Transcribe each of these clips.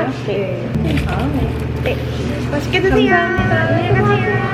두개요? 네. 다음에. 네. 맛있게 드세요. 감사합니다. 안녕히 가세요.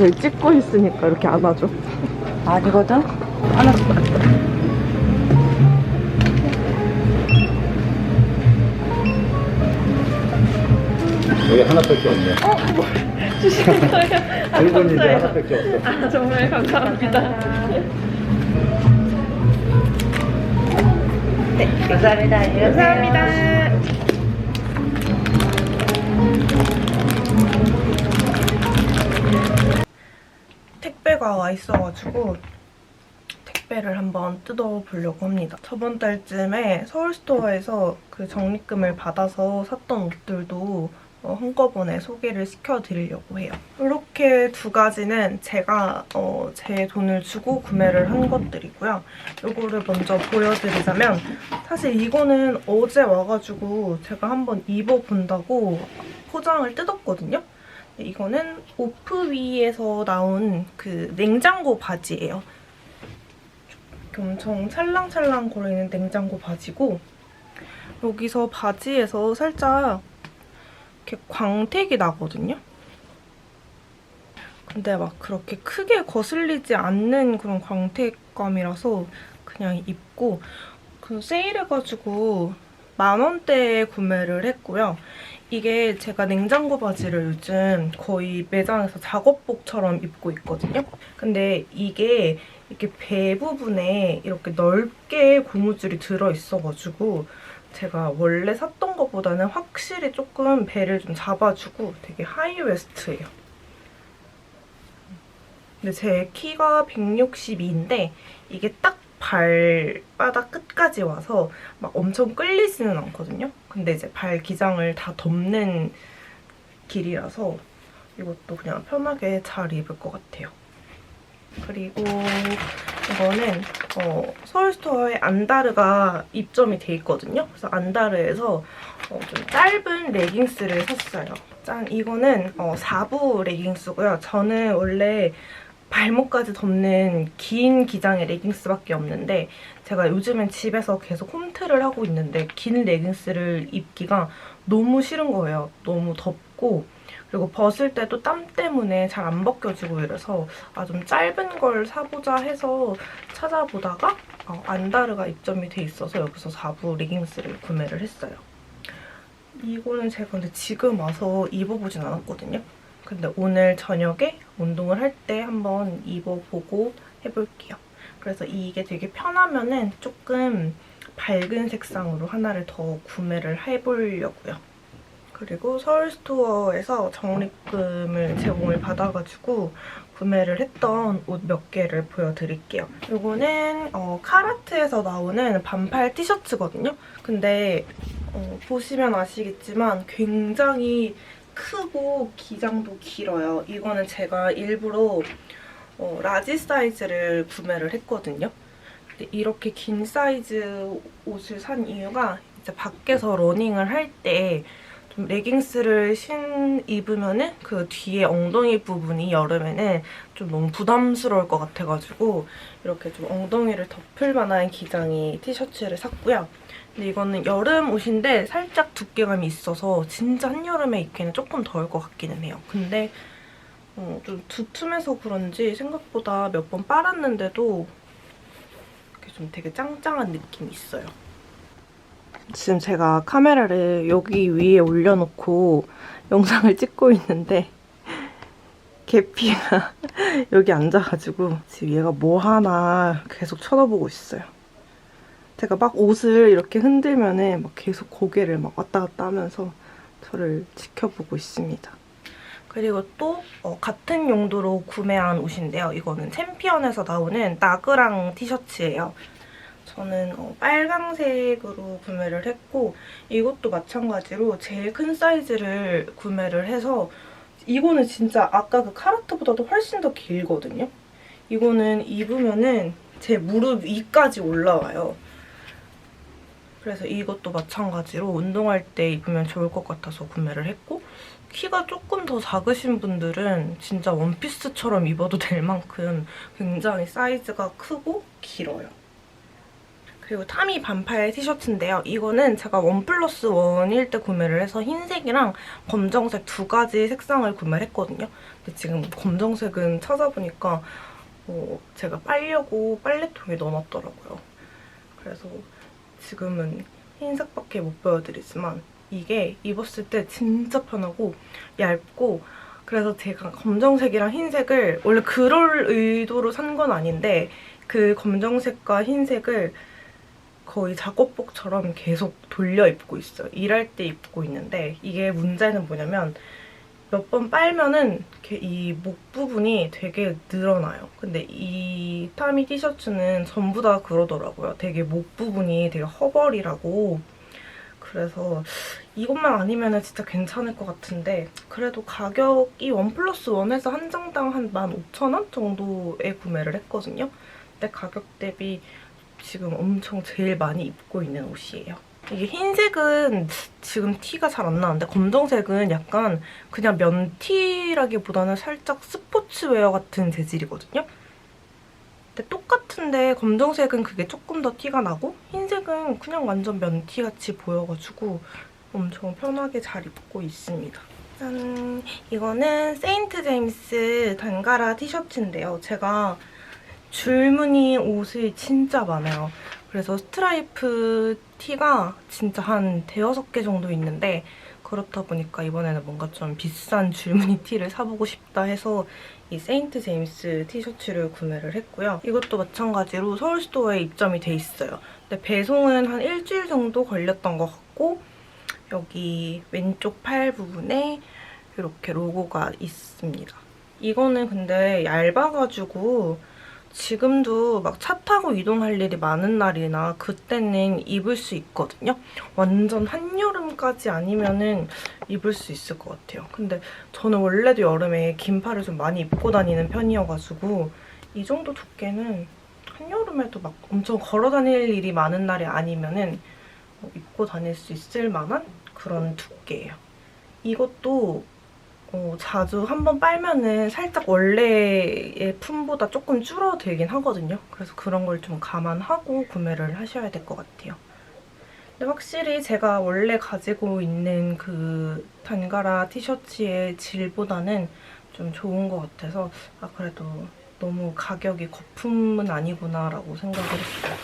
갑자기 찍고 있으니까 이렇게 안아줘. 아니거든? 여기 하나밖에 없네. 주시겠어요? 물건이 이제 하나밖에 없어. 아, 정말 감사합니다. 네, 감사합니다. 감사합니다. 택배가 와 있어가지고 택배를 한번 뜯어보려고 합니다. 저번 달쯤에 서울스토어에서 그 적립금을 받아서 샀던 옷들도 어, 한꺼번에 소개를 시켜드리려고 해요. 이렇게 두 가지는 제가 어, 제 돈을 주고 구매를 한 것들이고요. 이거를 먼저 보여드리자면 사실 이거는 어제 와가지고 제가 한번 입어본다고 포장을 뜯었거든요. 이거는 오프위에서 나온 그 냉장고 바지예요. 엄청 찰랑찰랑 거리는 냉장고 바지고 여기서 바지에서 살짝 이렇게 광택이 나거든요. 근데 막 그렇게 크게 거슬리지 않는 그런 광택감이라서 그냥 입고 그 세일해가지고 만 원대에 구매를 했고요. 이게 제가 냉장고 바지를 요즘 거의 매장에서 작업복처럼 입고 있거든요. 근데 이게 이렇게 배 부분에 이렇게 넓게 고무줄이 들어있어가지고 제가 원래 샀던 것보다는 확실히 조금 배를 좀 잡아주고 되게 하이웨스트예요. 근데 제 키가 162인데 이게 딱 발바닥 끝까지 와서 막 엄청 끌리지는 않거든요. 근데 이제 발 기장을 다 덮는 길이라서 이것도 그냥 편하게 잘 입을 것 같아요. 그리고 이거는 어, 서울스토어에 안다르가 입점이 돼 있거든요. 그래서 안다르에서 어, 좀 짧은 레깅스를 샀어요. 짠! 이거는 어, 4부 레깅스고요. 저는 원래 발목까지 덮는 긴 기장의 레깅스밖에 없는데 제가 요즘엔 집에서 계속 홈트를 하고 있는데 긴 레깅스를 입기가 너무 싫은 거예요. 너무 덥고 그리고 벗을 때도 땀 때문에 잘 안 벗겨지고 이래서 아 좀 짧은 걸 사보자 해서 찾아보다가 어, 안다르가 입점이 돼 있어서 여기서 4부 레깅스를 구매를 했어요. 이거는 제가 근데 지금 와서 입어보진 않았거든요. 근데 오늘 저녁에 운동을 할 때 한번 입어보고 해볼게요. 그래서 이게 되게 편하면은 조금 밝은 색상으로 하나를 더 구매를 해보려고요. 그리고 서울스토어에서 적립금을 제공을 받아가지고 구매를 했던 옷 몇 개를 보여드릴게요. 이거는 어, 카라트에서 나오는 반팔 티셔츠거든요. 근데 어, 보시면 아시겠지만 굉장히 크고 기장도 길어요. 이거는 제가 일부러 어, 라지 사이즈를 구매를 했거든요. 이렇게 긴 사이즈 옷을 산 이유가 이제 밖에서 러닝을 할 때 좀 레깅스를 신 입으면은 그 뒤에 엉덩이 부분이 여름에는 좀 너무 부담스러울 것 같아가지고 이렇게 좀 엉덩이를 덮을 만한 기장의 티셔츠를 샀고요. 근데 이거는 여름 옷인데 살짝 두께감이 있어서 진짜 한여름에 입기는 조금 더울 것 같기는 해요. 근데 어, 좀 두툼해서 그런지 생각보다 몇 번 빨았는데도 이렇게 좀 되게 짱짱한 느낌이 있어요. 지금 제가 카메라를 여기 위에 올려놓고 영상을 찍고 있는데 개피가 여기 앉아가지고 지금 얘가 뭐 하나 계속 쳐다보고 있어요. 제가 막 옷을 이렇게 흔들면은 막 계속 고개를 막 왔다 갔다 하면서 저를 지켜보고 있습니다. 그리고 또 어, 같은 용도로 구매한 옷인데요. 이거는 챔피언에서 나오는 나그랑 티셔츠예요. 저는 어, 빨강색으로 구매를 했고 이것도 마찬가지로 제일 큰 사이즈를 구매를 해서 이거는 진짜 아까 그 카라트보다도 훨씬 더 길거든요. 이거는 입으면은 제 무릎 위까지 올라와요. 그래서 이것도 마찬가지로 운동할 때 입으면 좋을 것 같아서 구매를 했고 키가 조금 더 작으신 분들은 진짜 원피스처럼 입어도 될 만큼 굉장히 사이즈가 크고 길어요. 그리고 타미 반팔 티셔츠인데요. 이거는 제가 원 플러스 원일 때 구매를 해서 흰색이랑 검정색 두 가지 색상을 구매를 했거든요. 근데 지금 검정색은 찾아보니까 어, 제가 빨려고 빨래통에 넣어놨더라고요. 그래서 지금은 흰색밖에 못 보여드리지만 이게 입었을 때 진짜 편하고 얇고 그래서 제가 검정색이랑 흰색을 원래 그럴 의도로 산 건 아닌데 그 검정색과 흰색을 거의 작업복처럼 계속 돌려 입고 있어요. 일할 때 입고 있는데 이게 문제는 뭐냐면 몇 번 빨면은 이 목 부분이 되게 늘어나요. 근데 이 타미 티셔츠는 전부 다 그러더라고요. 되게 목 부분이 되게 허벌이라고 그래서 이것만 아니면 진짜 괜찮을 것 같은데 그래도 가격이 원 플러스 원에서 한 장당 한 15,000원 정도에 구매를 했거든요. 근데 가격 대비 지금 엄청 제일 많이 입고 있는 옷이에요. 이게 흰색은 지금 티가 잘 안 나는데 검정색은 약간 그냥 면티라기보다는 살짝 스포츠웨어 같은 재질이거든요. 근데 똑같은데 검정색은 그게 조금 더 티가 나고 흰색은 그냥 완전 면티 같이 보여가지고 엄청 편하게 잘 입고 있습니다. 짠! 이거는 세인트 제임스 단가라 티셔츠인데요. 제가 줄무늬 옷이 진짜 많아요. 그래서 스트라이프 티가 진짜 한 대여섯 개 정도 있는데 그렇다 보니까 이번에는 뭔가 좀 비싼 줄무늬 티를 사보고 싶다 해서 이 세인트 제임스 티셔츠를 구매를 했고요. 이것도 마찬가지로 서울스토어에 입점이 돼 있어요. 근데 배송은 한 일주일 정도 걸렸던 것 같고 여기 왼쪽 팔 부분에 이렇게 로고가 있습니다. 이거는 근데 얇아가지고 지금도 막 차 타고 이동할 일이 많은 날이나 그때는 입을 수 있거든요. 완전 한여름까지 아니면은 입을 수 있을 것 같아요. 근데 저는 원래도 여름에 긴팔을 좀 많이 입고 다니는 편이어가지고 이 정도 두께는 한여름에도 막 엄청 걸어 다닐 일이 많은 날이 아니면은 어, 입고 다닐 수 있을 만한 그런 두께예요. 이것도 어, 자주 한번 빨면은 살짝 원래의 품보다 조금 줄어들긴 하거든요. 그래서 그런 걸 좀 감안하고 구매를 하셔야 될 것 같아요. 근데 확실히 제가 원래 가지고 있는 그 단가라 티셔츠의 질보다는 좀 좋은 것 같아서 아 그래도 너무 가격이 거품은 아니구나라고 생각을 했어요.